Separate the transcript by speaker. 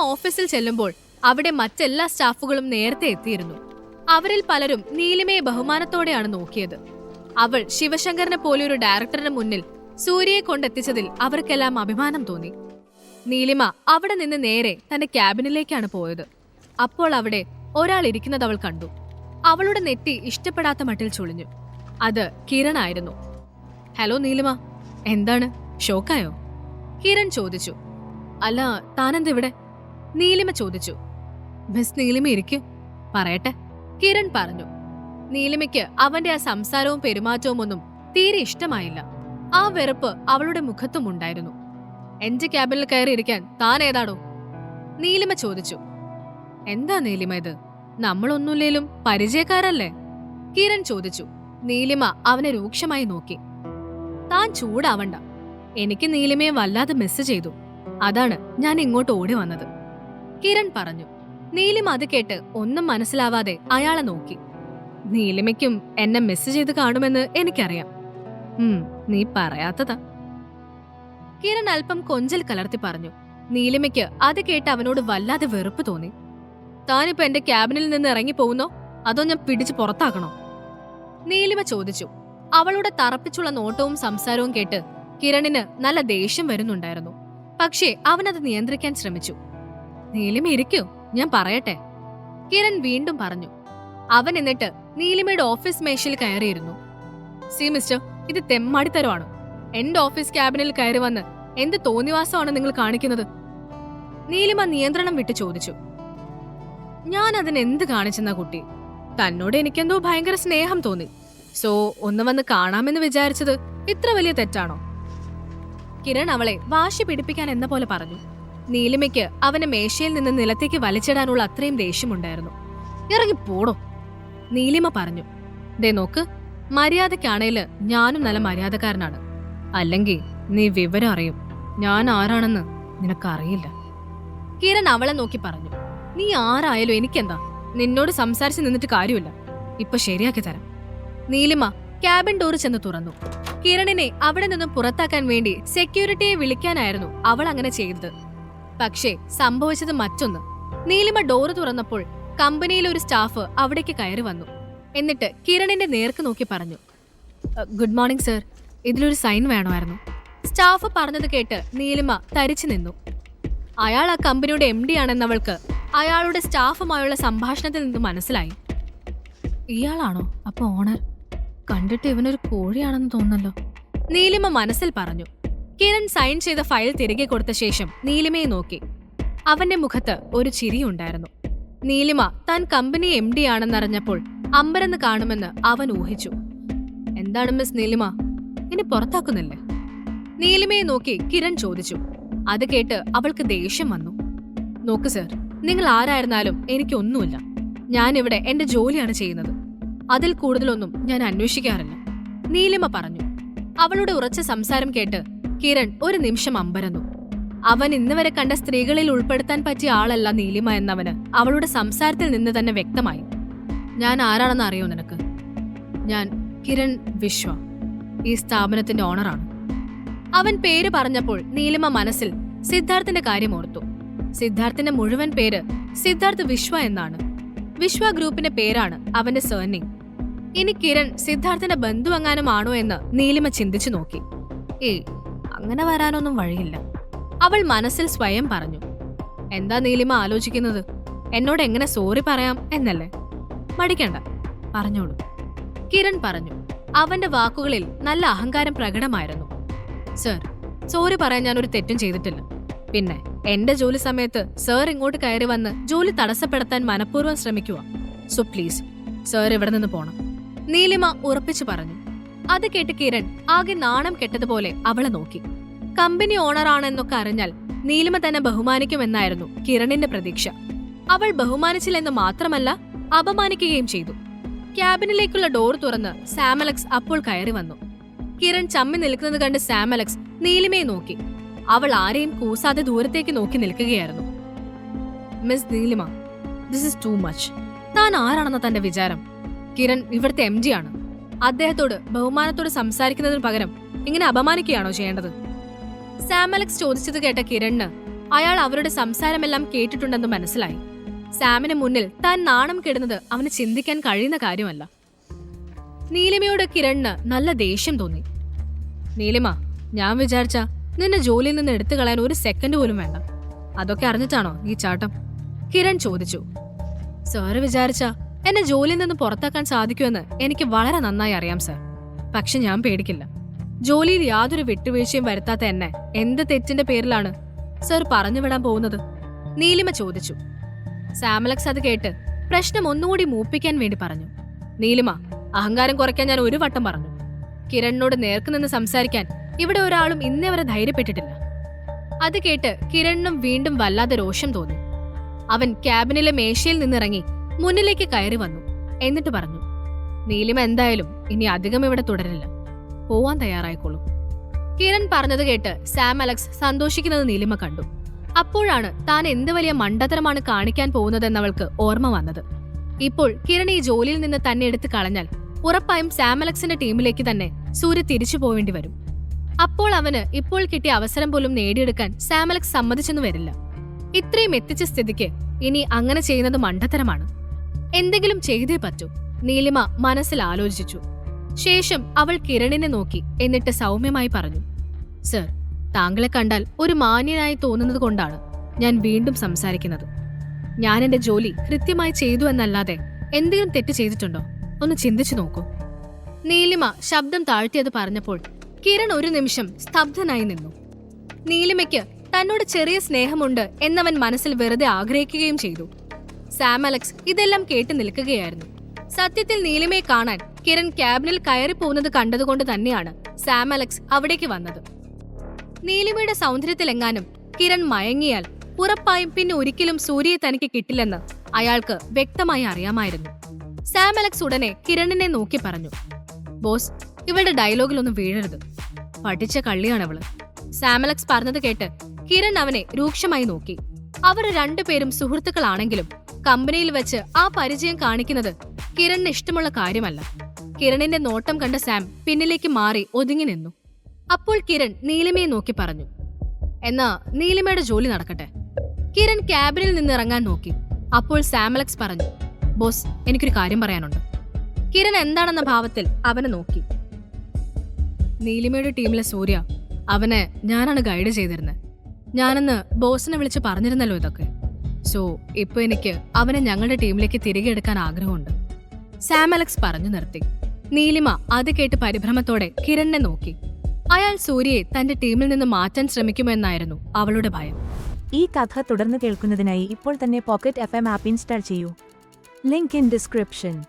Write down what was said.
Speaker 1: ഓഫീസിൽ ചെല്ലുമ്പോൾ അവിടെ മറ്റെല്ലാ സ്റ്റാഫുകളും നേരത്തെ എത്തിയിരുന്നു. അവരിൽ പലരും നീലിമയെ ബഹുമാനത്തോടെയാണ് നോക്കിയത്. അവൾ ശിവശങ്കറിനെ പോലെ ഒരു ഡയറക്ടറുടെ മുന്നിൽ സൂര്യയെ കൊണ്ടെത്തിച്ചതിൽ അവർക്കെല്ലാം അഭിമാനം തോന്നി. നീലിമ അവിടെ നിന്ന് നേരെ തന്റെ ക്യാബിനിലേക്കാണ് പോയത്. അപ്പോൾ അവിടെ ഒരാൾ ഇരിക്കുന്നത് അവൾ കണ്ടു. അവളുടെ നെറ്റി ഇഷ്ടപ്പെടാത്ത മട്ടിൽ ചുളിഞ്ഞു. അത് കിരൺ ആയിരുന്നു. ഹലോ നീലിമ എന്താണ്? ഷോക്കായോ? കിരൺ ചോദിച്ചു. അല്ല താനെന്തിവിടെ? നീലിമ ചോദിച്ചു. മിസ് നീലിമ ഇരിക്കൂ. പറയട്ടെ. കിരൺ പറഞ്ഞു. നീലിമയ്ക്ക് അവന്റെ ആ സംസാരവും പെരുമാറ്റവും ഒന്നും തീരെ ഇഷ്ടമായില്ല. ആ വെറുപ്പ് അവളുടെ മുഖത്തും ഉണ്ടായിരുന്നു. എന്റെ ക്യാബിനിൽ കയറി ഇരിക്കാൻ താൻ ഏതാണോ നീലിമ ചോദിച്ചു. എന്താ നീലിമ ഇത്? നമ്മളൊന്നുമില്ലേലും പരിചയക്കാരല്ലേ? കിരൺ ചോദിച്ചു. നീലിമ അവനെ രൂക്ഷമായി നോക്കി. താൻ ചൂടാവണ്ട. എനിക്ക് നീലിമയെ വല്ലാതെ മിസ് ചെയ്തു. അതാണ് ഞാൻ ഇങ്ങോട്ട് ഓടി വന്നത്. കിരൺ പറഞ്ഞു. നീലിമ അത് കേട്ട് ഒന്നും മനസ്സിലാവാതെ അയാളെ നോക്കി. നീലിമയ്ക്കും എന്നെ മിസ് ചെയ്ത് കാണുമെന്ന് എനിക്കറിയാം. നീ പറയാത്തതാ. കിരൺ അല്പം കൊഞ്ചൽ കലർത്തി പറഞ്ഞു. നീലിമയ്ക്ക് അത് കേട്ട് അവനോട് വല്ലാതെ വെറുപ്പ് തോന്നി. താനിപ്പോ എന്റെ ക്യാബിനിൽ നിന്ന് ഇറങ്ങി പോകുന്നോ? അതോ ഞാൻ പിടിച്ച് പുറത്താക്കണോ? നീലിമ ചോദിച്ചു. അവളുടെ തറപ്പിച്ചുള്ള നോട്ടവും സംസാരവും കേട്ട് കിരണിന് നല്ല ദേഷ്യം വരുന്നുണ്ടായിരുന്നു. പക്ഷേ അവനത് നിയന്ത്രിക്കാൻ ശ്രമിച്ചു. നീലിമ ഇരിക്കൂ ഞാൻ പറയട്ടെ. കിരൺ വീണ്ടും പറഞ്ഞു. അവൻ എന്നിട്ട് നീലിമയുടെ ഓഫീസ് മേശയിൽ കയറിയിരുന്നു. സി മിസ്റ്റർ ഇത് തെമ്മാടിത്തരമാണ്. എന്റെ ഓഫീസ് ക്യാബിനിൽ കയറി വന്ന് എന്ത് തോന്നിവാസമാണ് നിങ്ങൾ കാണിക്കുന്നത്? നീലിമ നിയന്ത്രണം വിട്ട് ചോദിച്ചു. ഞാൻ അതിന് എന്ത് കാണിച്ചെന്ന കുട്ടി? തന്നോട് എനിക്കെന്തോ ഭയങ്കര സ്നേഹം തോന്നി. സോ ഒന്ന് വന്ന് കാണാമെന്ന് വിചാരിച്ചത് ഇത്ര വലിയ തെറ്റാണോ? കിരൺ അവളെ വാശി പിടിപ്പിക്കാൻ എന്ന പോലെ പറഞ്ഞു. നീലിമയ്ക്ക് അവനെ മേശയിൽ നിന്ന് നിലത്തേക്ക് വലിച്ചിടാനുള്ള അത്രയും ദേഷ്യമുണ്ടായിരുന്നു. ഇറങ്ങി പോടോ നീലിമ പറഞ്ഞു. ദേ നോക്ക് മര്യാദക്കാണേൽ ഞാനും നല്ല മര്യാദക്കാരനാണ്. അല്ലെങ്കിൽ നീ വിവരം അറിയും. ഞാൻ ആരാണെന്ന് നിനക്കറിയില്ല. കിരൺ അവളെ നോക്കി പറഞ്ഞു. നീ ആരായാലും എനിക്കെന്താ? നിന്നോട് സംസാരിച്ച് നിന്നിട്ട് കാര്യമില്ല. ഇപ്പൊ ശരിയാക്കി തരാം. നീലിമ ക്യാബിൻ ഡോർ ചെന്ന് തുറന്നു. കിരണിനെ അവിടെ നിന്നും പുറത്താക്കാൻ വേണ്ടി സെക്യൂരിറ്റിയെ വിളിക്കാനായിരുന്നു അവൾ അങ്ങനെ ചെയ്തത്. പക്ഷേ സംഭവിച്ചത് മറ്റൊന്ന്. നീലിമ ഡോറ് തുറന്നപ്പോൾ കമ്പനിയിലെ ഒരു സ്റ്റാഫ് അവിടേക്ക് കയറി വന്നു. എന്നിട്ട് കിരണിന്റെ നേർക്ക് നോക്കി പറഞ്ഞു ഗുഡ് മോർണിംഗ് സർ ഇതിലൊരു സൈൻ വേണമായിരുന്നു. സ്റ്റാഫ് പറഞ്ഞത് കേട്ട് നീലിമ തരിച്ചു നിന്നു. അയാൾ ആ കമ്പനിയുടെ എം ഡി ആണെന്നവൾക്ക് അയാളുടെ സ്റ്റാഫുമായുള്ള സംഭാഷണത്തിൽ നിന്ന് മനസ്സിലായി. ഇയാളാണോ? അപ്പൊ ഓണർ കണ്ടിട്ട് ഇവനൊരു കോഴിയാണെന്ന് തോന്നല്ലോ നീലിമ മനസ്സിൽ പറഞ്ഞു കിരൺ സൈൻ ചെയ്ത ഫയൽ തിരികെ കൊടുത്ത ശേഷം നീലിമയെ നോക്കി. അവന്റെ മുഖത്ത് ഒരു ചിരിയുണ്ടായിരുന്നു. നീലിമ താൻ കമ്പനി എം ഡി ആണെന്നറിഞ്ഞപ്പോൾ അമ്പരന്ന് കാണുമെന്ന് അവൻ ഊഹിച്ചു. എന്താണ് മിസ് നീലിമ? ഇനി പുറത്താക്കുന്നില്ലേ? നീലിമയെ നോക്കി കിരൺ ചോദിച്ചു. അത് കേട്ട് അവൾക്ക് ദേഷ്യം വന്നു. നോക്ക് സർ നിങ്ങൾ ആരായിരുന്നാലും എനിക്കൊന്നുമില്ല. ഞാനിവിടെ എന്റെ ജോലിയാണ് ചെയ്യുന്നത്. അതിൽ കൂടുതലൊന്നും ഞാൻ അന്വേഷിക്കാറില്ല. നീലിമ പറഞ്ഞു. അവളുടെ ഉറച്ച സംസാരം കേട്ട് കിരൺ ഒരു നിമിഷം അമ്പരന്നു. അവൻ ഇന്നുവരെ കണ്ട സ്ത്രീകളിൽ ഉൾപ്പെടുത്താൻ പറ്റിയ ആളല്ല നീലിമ എന്നവന് അവളുടെ സംസാരത്തിൽ നിന്ന് തന്നെ വ്യക്തമായി. ഞാൻ ആരാണെന്ന് അറിയോ നിനക്ക്? ഞാൻ കിരൺ വിശ്വ ഈ സ്ഥാപനത്തിന്റെ ഓണറാണ്. അവൻ പേര് പറഞ്ഞപ്പോൾ നീലിമ മനസ്സിൽ സിദ്ധാർത്ഥിന്റെ കാര്യം ഓർത്തു. സിദ്ധാർത്ഥിന്റെ മുഴുവൻ പേര് സിദ്ധാർത്ഥ് വിശ്വ എന്നാണ്. വിശ്വ ഗ്രൂപ്പിന്റെ പേരാണ് അവന്റെ സേർണിംഗ് ഇനി കിരൺ സിദ്ധാർത്ഥിന്റെ ബന്ധുവെങ്ങാനും ആണോ എന്ന് നീലിമ ചിന്തിച്ചു നോക്കി. ഏയ് അങ്ങനെ വരാനൊന്നും വഴിയില്ല. അവൾ മനസ്സിൽ സ്വയം പറഞ്ഞു എന്താ നീലിമ ആലോചിക്കുന്നത്? എന്നോട് എങ്ങനെ സോറി പറയാം എന്നല്ലേ? മടിക്കണ്ട പറഞ്ഞോളൂ. കിരൺ പറഞ്ഞു അവന്റെ വാക്കുകളിൽ നല്ല അഹങ്കാരം പ്രകടമായിരുന്നു. സർ സോറി പറയാൻ ഞാൻ ഒരു തെറ്റും ചെയ്തിട്ടില്ല. പിന്നെ എന്റെ ജോലി സമയത്ത് സർ ഇങ്ങോട്ട് കയറി വന്ന് ജോലി തടസ്സപ്പെടുത്താൻ മനഃപൂർവം ശ്രമിക്കുക. സോ പ്ലീസ് സർ ഇവിടെ നിന്ന് പോണം. നീലിമ ഉറപ്പിച്ചു പറഞ്ഞു അത് കേട്ട് കിരൺ ആകെ നാണം കെട്ടതുപോലെ അവളെ നോക്കി. കമ്പനി ഓണറാണെന്നൊക്കെ അറിഞ്ഞാൽ നീലിമ തന്നെ ബഹുമാനിക്കുമെന്നായിരുന്നു കിരണിന്റെ പ്രതീക്ഷ. അവൾ ബഹുമാനിച്ചില്ലെന്ന് മാത്രമല്ല അപമാനിക്കുകയും ചെയ്തു. ക്യാബിനിലേക്കുള്ള ഡോർ തുറന്ന് സാമലക്സ് അപ്പോൾ കയറി വന്നു. കിരൺ ചമ്മി നിൽക്കുന്നത് കണ്ട് സാമലക്സ് നീലിമയെ നോക്കി. അവൾ ആരെയും കൂസാതെ ദൂരത്തേക്ക് നോക്കി നിൽക്കുകയായിരുന്നു. Miss Neelima this is too much താൻ ആരാണെന്ന തന്റെ വിചാരം? കിരൺ ഇവിടുത്തെ എം ജി ആണ്. അദ്ദേഹത്തോട് ബഹുമാനത്തോട് സംസാരിക്കുന്നതിന് പകരം ഇങ്ങനെ അപമാനിക്കുകയാണോ ചെയ്യേണ്ടത്? സാമലക്സ് ചോദിച്ചത് കേട്ട കിരണിന് അയാൾ അവരുടെ സംസാരമെല്ലാം കേട്ടിട്ടുണ്ടെന്ന് മനസ്സിലായി. സാമിന് മുന്നിൽ താൻ നാണം കെടുന്നത് അവന് ചിന്തിക്കാൻ കഴിയുന്ന കാര്യമല്ല. നീലിമയോട് കിരണിന് നല്ല ദേഷ്യം തോന്നി. നീലിമ ഞാൻ വിചാരിച്ച നിന്നെ ജോലിയിൽ നിന്ന് എടുത്തു കളയാൻ ഒരു സെക്കൻഡ് പോലും വേണ്ട. അതൊക്കെ അറിഞ്ഞിട്ടാണോ ഈ ചാട്ടം? കിരൺ ചോദിച്ചു. സാറ് വിചാരിച്ച എന്നെ ജോലിയിൽ നിന്ന് പുറത്താക്കാൻ സാധിക്കുമെന്ന് എനിക്ക് വളരെ നന്നായി അറിയാം സർ. പക്ഷെ ഞാൻ പേടിക്കില്ല. ജോലിയിൽ യാതൊരു വിട്ടുവീഴ്ചയും വരുത്താത്ത എന്നെ എന്ത് തെറ്റിന്റെ പേരിലാണ് സർ പറഞ്ഞു വിടാൻ പോകുന്നത്? നീലിമ ചോദിച്ചു. സാമലക്സ് അത് കേട്ട് പ്രശ്നം ഒന്നുകൂടി മൂപ്പിക്കാൻ വേണ്ടി പറഞ്ഞു. നീലിമ അഹങ്കാരം കുറയ്ക്കാൻ ഞാൻ ഒരു വട്ടം പറഞ്ഞു. കിരണിനോട് നേർക്ക് നിന്ന് സംസാരിക്കാൻ ഇവിടെ ഒരാളും ഇന്നേ വരെ ധൈര്യപ്പെട്ടിട്ടില്ല. അത് കേട്ട് കിരണിനും വീണ്ടും വല്ലാതെ രോഷം തോന്നി. അവൻ ക്യാബിനിലെ മേശയിൽ നിന്നിറങ്ങി മുന്നിലേക്ക് കയറി വന്നു. എന്നിട്ട് പറഞ്ഞു നീലിമ എന്തായാലും ഇനി അധികം ഇവിടെ തുടരില്ല. പോവാൻ തയ്യാറായിക്കോളൂ. കിരൺ പറഞ്ഞത് കേട്ട് സാം അലക്സ് സന്തോഷിക്കുന്നത് നീലിമ കണ്ടു. അപ്പോഴാണ് താൻ എന്ത് വലിയ മണ്ടത്തരമാണ് കാണിക്കാൻ പോകുന്നതെന്നവൾക്ക് ഓർമ്മ വന്നത്. ഇപ്പോൾ കിരൺ ഈ ജോലിയിൽ നിന്ന് തന്നെ എടുത്തു കളഞ്ഞാൽ ഉറപ്പായും സാം അലക്സിന്റെ ടീമിലേക്ക് തന്നെ സൂര്യ തിരിച്ചു പോവേണ്ടി വരും. അപ്പോൾ അവന് ഇപ്പോൾ കിട്ടിയ അവസരം പോലും നേടിയെടുക്കാൻ സാം അലക്സ് സമ്മതിച്ചെന്നു വരില്ല. ഇത്രയും എത്തിച്ച സ്ഥിതിക്ക് ഇനി അങ്ങനെ ചെയ്യുന്നത് മണ്ടത്തരമാണ്. എന്തെങ്കിലും ചെയ്തേ പറ്റൂ. നീലിമ മനസ്സിൽ ആലോചിച്ചു. ശേഷം അവൾ കിരണിനെ നോക്കി എന്നിട്ട് സൗമ്യമായി പറഞ്ഞു സർ താങ്കളെ കണ്ടാൽ ഒരു മാന്യനായി തോന്നുന്നത് കൊണ്ടാണ് ഞാൻ വീണ്ടും സംസാരിക്കുന്നത്. ഞാൻ എന്റെ ജോലി കൃത്യമായി ചെയ്തു എന്നല്ലാതെ എന്തെങ്കിലും തെറ്റ് ചെയ്തിട്ടുണ്ടോ? ഒന്ന് ചിന്തിച്ചു നോക്കൂ. നീലിമ ശബ്ദം താഴ്ത്തിയത് പറഞ്ഞപ്പോൾ കിരൺ ഒരു നിമിഷം സ്തബ്ധനായി നിന്നു. നീലിമയ്ക്ക് തന്നോട് ചെറിയ സ്നേഹമുണ്ട് എന്നവൻ മനസ്സിൽ വെറുതെ ആഗ്രഹിക്കുകയും ചെയ്തു. സാം അലക്സ് ഇതെല്ലാം കേട്ട് നിൽക്കുകയായിരുന്നു. സത്യത്തിൽ നീലിമയെ കാണാൻ കിരൺ ക്യാബിനിൽ കയറി പോകുന്നത് കണ്ടതുകൊണ്ട് തന്നെയാണ് സാം അലക്സ് അവിടേക്ക് വന്നത്. നീലിമയുടെ സൗന്ദര്യത്തിലെങ്ങാനും കിരൺ മയങ്ങിയാൽ ഉറപ്പായും പിന്നെ ഒരിക്കലും സൂര്യയെ തനിക്ക് കിട്ടില്ലെന്ന് അയാൾക്ക് വ്യക്തമായി അറിയാമായിരുന്നു. സാം അലക്സ് ഉടനെ കിരണിനെ നോക്കി പറഞ്ഞു. ബോസ് ഇവളുടെ ഡയലോഗിലൊന്നും വീഴരുത്. പഠിച്ച കള്ളിയാണവൾ സാം അലക്സ് പറഞ്ഞത് കേട്ട് കിരൺ അവനെ രൂക്ഷമായി നോക്കി. അവർ രണ്ടുപേരും സുഹൃത്തുക്കളാണെങ്കിലും കമ്പനിയിൽ വെച്ച് ആ പരിചയം കാണിക്കുന്നത് കിരണിന് ഇഷ്ടമുള്ള കാര്യമല്ല. കിരണിന്റെ നോട്ടം കണ്ട സാം പിന്നിലേക്ക് മാറി ഒതുങ്ങി നിന്നു. അപ്പോൾ കിരൺ നീലിമയെ നോക്കി പറഞ്ഞു എന്നാ നീലിമയുടെ ജോലി നടക്കട്ടെ. കിരൺ ക്യാബിനിൽ നിന്ന് ഇറങ്ങാൻ നോക്കി. അപ്പോൾ സാമലക്സ് പറഞ്ഞു ബോസ് എനിക്കൊരു കാര്യം പറയാനുണ്ട്. കിരൺ എന്താണെന്ന ഭാവത്തിൽ അവനെ നോക്കി. നീലിമയുടെ ടീമിലെ സൂര്യ അവനെ ഞാനാണ് ഗൈഡ് ചെയ്തിരുന്നത് ഞാനെന്ന് ബോസിനെ വിളിച്ച് പറഞ്ഞിരുന്നല്ലോ ഇതൊക്കെ. സോ ഇപ്പൊ എനിക്ക് അവനെ ഞങ്ങളുടെ ടീമിലേക്ക് തിരികെ എടുക്കാൻ ആഗ്രഹമുണ്ട്. സാം അലക്സ് പറഞ്ഞു നിർത്തി. നീലിമ അത് കേട്ട് പരിഭ്രമത്തോടെ കിരണിനെ നോക്കി. അയാൾ സൂര്യയെ തന്റെ ടീമിൽ നിന്ന് മാറ്റാൻ ശ്രമിക്കുമെന്നായിരുന്നു അവളുടെ ഭയം.
Speaker 2: ഈ കഥ തുടർന്ന് കേൾക്കുന്നതിനായി ഇപ്പോൾ തന്നെ പോക്കറ്റ് എഫ് എം ആപ്പ് ഇൻസ്റ്റാൾ ചെയ്യൂ. Link in description.